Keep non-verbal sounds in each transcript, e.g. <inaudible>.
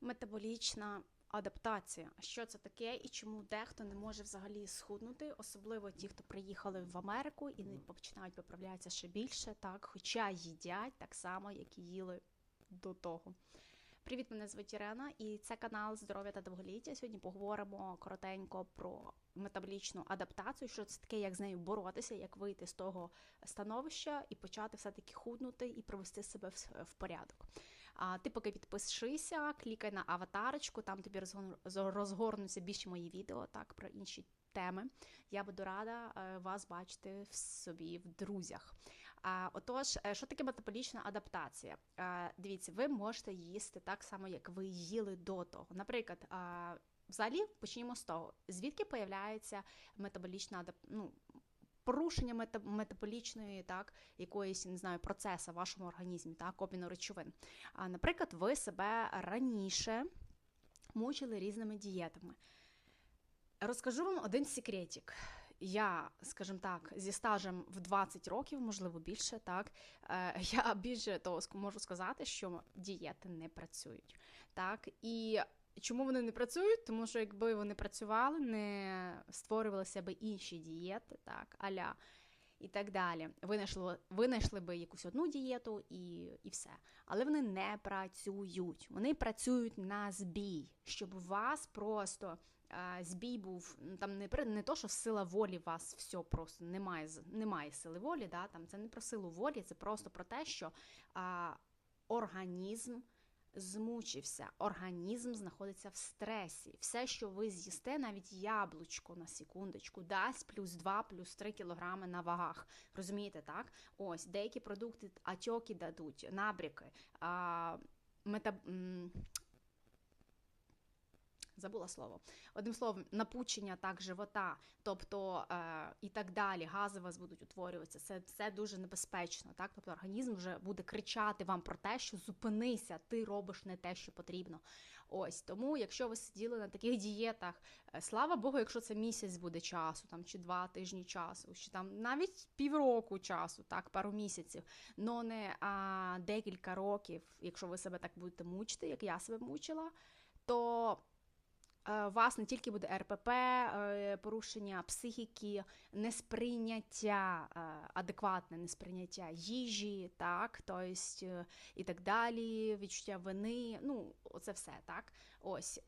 Метаболічна адаптація. Що це таке і чому дехто не може взагалі схуднути, особливо ті, хто приїхали в Америку і не починають виправлятися ще більше, так, хоча їдять так само, як і їли до того. Привіт, мене звуть Ірена, і це канал Здоров'я та довголіття. Сьогодні поговоримо коротенько про метаболічну адаптацію, що це таке, як з нею боротися, як вийти з того становища і почати все-таки худнути і привести себе в порядок. А ти поки підпишися, клікай на аватарочку, там тобі розгорнуться більше мої відео, так про інші теми. Я буду рада е, вас бачити в собі в друзях. Отож, е, що таке метаболічна адаптація? Дивіться, ви можете їсти так само, як ви їли до того. Наприклад, взагалі почнімо з того, звідки появляється метаболічна. Ну, Порушення метаболічної, так, якоїсь не знаю, процесу в вашому організмі, так, обміну речовин. А, Наприклад, ви себе раніше мучили різними дієтами. Розкажу вам один секретик. Я, скажімо так, зі стажем в 20 років, можливо, більше, так е, я більше того можу сказати, що дієти не працюють. Так, і чому вони не працюють? Тому що якби вони працювали, не створювали себе інші дієти, так, аля і так далі. Винайшли, винайшли би якусь одну дієту і і все. Але вони не працюють. Вони працюють на збій, щоб у вас просто збій був там не не то, що сила волі вас все просто немає немає сили волі. да, там Це не про силу волі, це просто про те, що а, організм змучився, організм знаходиться в стресі. Все, що ви з'їсте, навіть яблучко на секундочку, дасть плюс 2, плюс 3 кілограми на вагах. Розумієте, так? Ось деякі продукти атьоки дадуть, набріки. А, мета забула слово. Одним словом, напучення так живота, тобто е, і так далі, гази у вас будуть утворюватися. Це це дуже небезпечно. Так, тобто організм вже буде кричати вам про те, що зупинися, ти робиш не те, що потрібно. Ось тому, якщо ви сиділи на таких дієтах, е, слава Богу, якщо це місяць буде часу, там чи два тижні часу, чи там навіть півроку часу, так, пару місяців, но не а, декілька років, якщо ви себе так будете мучити, як я себе мучила, то вас не тільки буде РПП, е, порушення психіки, несприйняття, е, адекватне несприйняття їжі, так, тобто і так далі, відчуття вини, ну, це все, так. Ось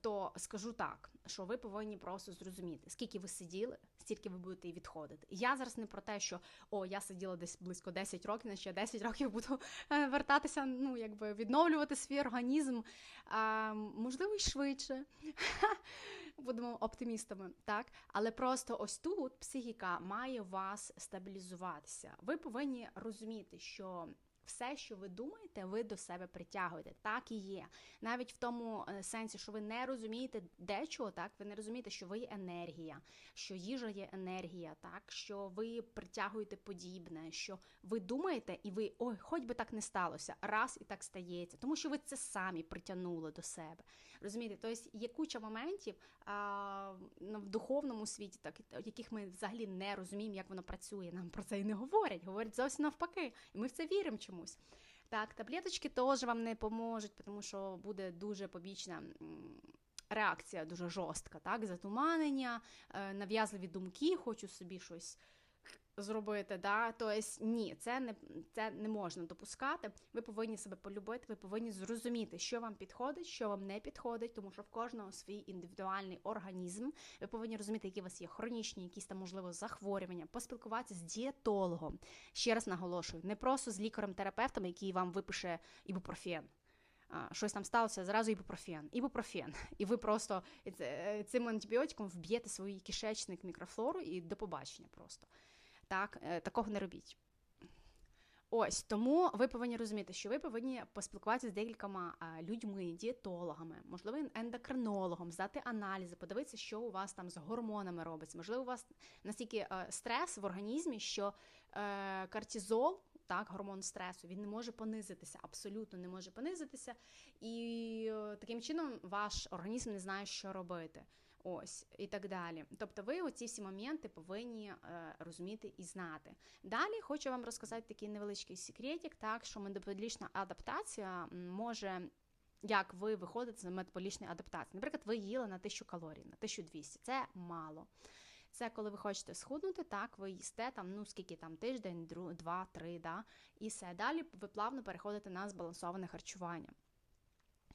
то скажу так, що ви повинні просто зрозуміти, скільки ви сиділи, стільки ви будете і відходити. Я зараз не про те, що о, я сиділа десь близько 10 років, на ще 10 років буду е, вертатися, ну якби відновлювати свій організм, а, можливо, й швидше. <laughs> Будемо оптимістами, так? Але просто ось тут психіка має вас стабілізуватися. Ви повинні розуміти, що все, що ви думаєте, ви до себе притягуєте. Так і є. Навіть в тому е, сенсі, що ви не розумієте дечого, так ви не розумієте, що ви є енергія, що їжа є енергія, так що ви притягуєте подібне, що ви думаєте, і ви ой, хоч би так не сталося, раз і так стається, тому що ви це самі притягнули до себе. Розумієте, тобто є куча моментів а, в духовному світі, так яких ми взагалі не розуміємо, як воно працює. Нам про це і не говорять. Говорять зовсім навпаки, і ми в це віримо чому комусь. Так, таблеточки теж вам не поможуть, тому що буде дуже побічна. Реакція дуже жорстка, так, затуманення, е, нав'язливі думки, хочу собі щось зробити. Да? Тобто, ні, це не це не можна допускати. Ви повинні себе полюбити, ви повинні зрозуміти, що вам підходить, що вам не підходить, тому що в кожного свій індивідуальний організм. Ви повинні розуміти, які у вас є хронічні, якісь там можливо захворювання, поспілкуватися з дієтологом. Ще раз наголошую, не просто з лікарем-терапевтом, який вам випише ібупрофен. Щось там сталося, зразу ібупрофен, ібупрофен. І ви просто е, цим антибіотиком вб'єте свій кишечник мікрофлору і до побачення просто. Так, е, Такого не робіть. Ось тому ви повинні розуміти, що ви повинні поспілкуватися з декількома людьми, дієтологами, можливо, ендокринологом, здати аналізи, подивитися, що у вас там з гормонами робиться. Можливо, у вас настільки е, стрес в організмі, що е, кортизол, так, гормон стресу, він не може понизитися, абсолютно не може понизитися, і таким чином ваш організм не знає, що робити. Ось і так далі. Тобто, ви оці всі моменти повинні е, розуміти і знати. Далі хочу вам розказати такий невеличкий секретик, так що метаболічна адаптація може як ви виходите з метаболічної адаптації. Наприклад, ви їли на 1000 калорій, на 1200. Це мало. Це коли ви хочете схуднути, так, ви їсте там, ну скільки там тиждень, два, три, да, і все. Далі ви плавно переходите на збалансоване харчування.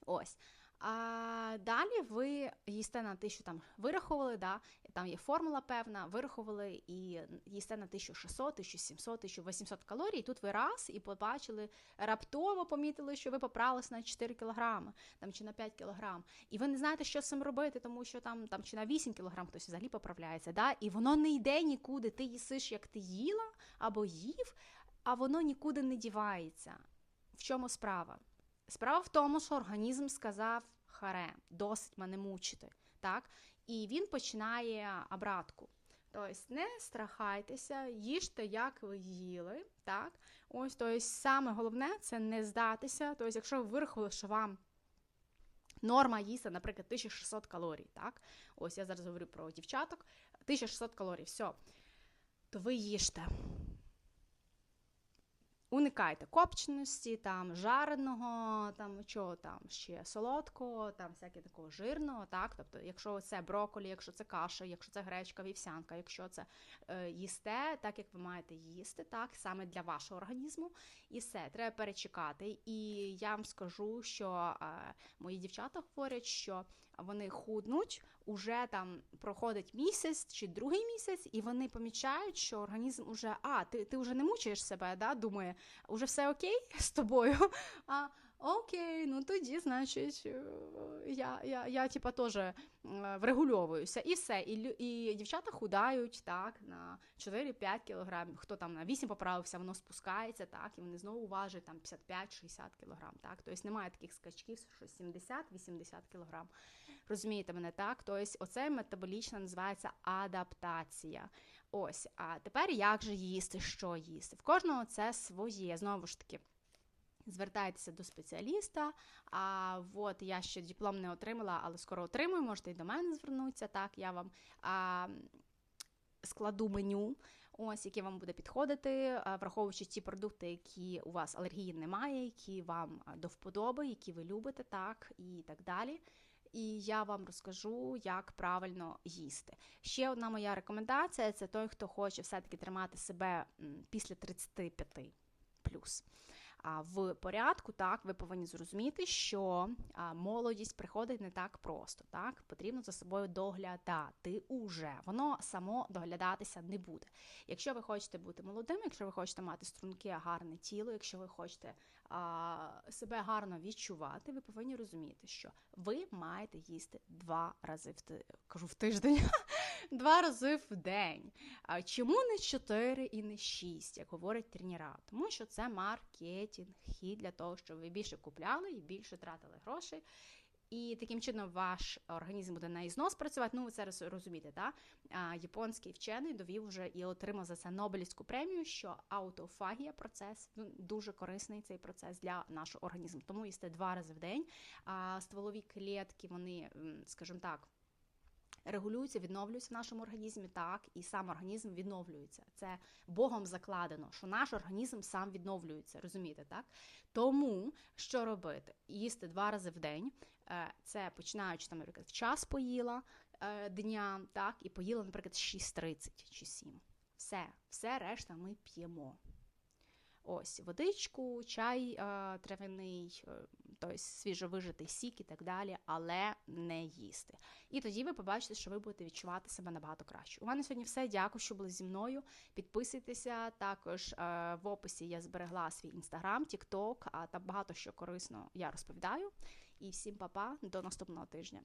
Ось. А далі ви їсте на те, що там вирахували, да, там є формула певна, вирахували і їсте на 1600, 1700, 1800 калорій. І тут ви раз і побачили, раптово помітили, що ви поправились на 4 кілограми там, чи на 5 кілограм. І ви не знаєте, що з цим робити, тому що там там чи на 8 кілограм хтось взагалі поправляється. Да? І воно не йде нікуди. Ти їсиш, як ти їла або їв, а воно нікуди не дівається. В чому справа? Справа в тому, що організм сказав харе, досить мене мучити. так? І він починає обратку. Тобто не страхайтеся, їжте, як ви їли. так? Ось, тобто, саме головне це не здатися. Тобто, якщо ви вирахували, що вам норма їсти, наприклад, 1600 калорій, так? Ось я зараз говорю про дівчаток, 1600 калорій, все, то ви їжте. Уникайте копченості, там жареного, там чого там ще солодкого, там всяке такого жирного. так, Тобто, якщо це броколі, якщо це каша, якщо це гречка, вівсянка, якщо це е, їсте, так як ви маєте їсти, так, саме для вашого організму, і все, треба перечекати. І я вам скажу, що е, мої дівчата говорять, що вони худнуть, уже там проходить місяць чи другий місяць, і вони помічають, що організм уже а, ти ти вже не мучаєш себе, да, думає, уже все окей з тобою. <laughs> А окей, ну тоді, значить, е, я я, я типа теж е, врегульовуюся. І все. І і дівчата худають так, на 4-5 кілограмів. Хто там на 8 поправився, воно спускається, так, і вони знову важать там 55-60 кілограм. Так? Тобто немає таких скачків, що 70-80 кілограм. Розумієте мене так? Тобто, оце метаболічна називається адаптація. Ось, а тепер як же їсти, що їсти? В кожного це своє, знову ж таки. Звертайтеся до спеціаліста. А от я ще диплом не отримала, але скоро отримую, можете і до мене звернутися. Так, я вам а, складу меню, ось яке вам буде підходити, враховуючи ті продукти, які у вас алергії немає, які вам до вподоби, які ви любите, так і так далі і я вам розкажу, як правильно їсти. Ще одна моя рекомендація це той, хто хоче все-таки тримати себе після 35 плюс в порядку, так ви повинні зрозуміти, що молодість приходить не так просто. Так потрібно за собою доглядати уже. Воно само доглядатися не буде. Якщо ви хочете бути молодим, якщо ви хочете мати струнке, гарне тіло, якщо ви хочете а, себе гарно відчувати, ви повинні розуміти, що ви маєте їсти два рази в кажу в тиждень, <laughs> два рази в день. Чому не чотири і не шість, як говорять тренера? Тому що це маркетинг, хід для того, щоб ви більше купляли і більше тратили грошей. І таким чином ваш організм буде на ізнос працювати. Ну, ви це розумієте, так? А, Японський вчений довів вже і отримав за це Нобелівську премію, що аутофагія процес ну, дуже корисний цей процес для нашого організму. Тому їсти два рази в день. А стволові клітки, вони, скажімо так регулюються, відновлюються в нашому організмі, так, і сам організм відновлюється. Це Богом закладено, що наш організм сам відновлюється, розумієте, так? Тому що робити? Їсти два рази в день. Е, це починаючи там, наприклад, в час поїла е, дня, так, і поїла, наприклад, 6.30 чи 7. Все, все решта ми п'ємо. Ось водичку, чай е, травяний, тобто свіжовижитий сік і так далі, але не їсти. І тоді ви побачите, що ви будете відчувати себе набагато краще. У мене сьогодні все. Дякую, що були зі мною. Підписуйтеся. Також е, в описі я зберегла свій інстаграм, тікток, а там багато що корисно я розповідаю. І всім па-па, до наступного тижня.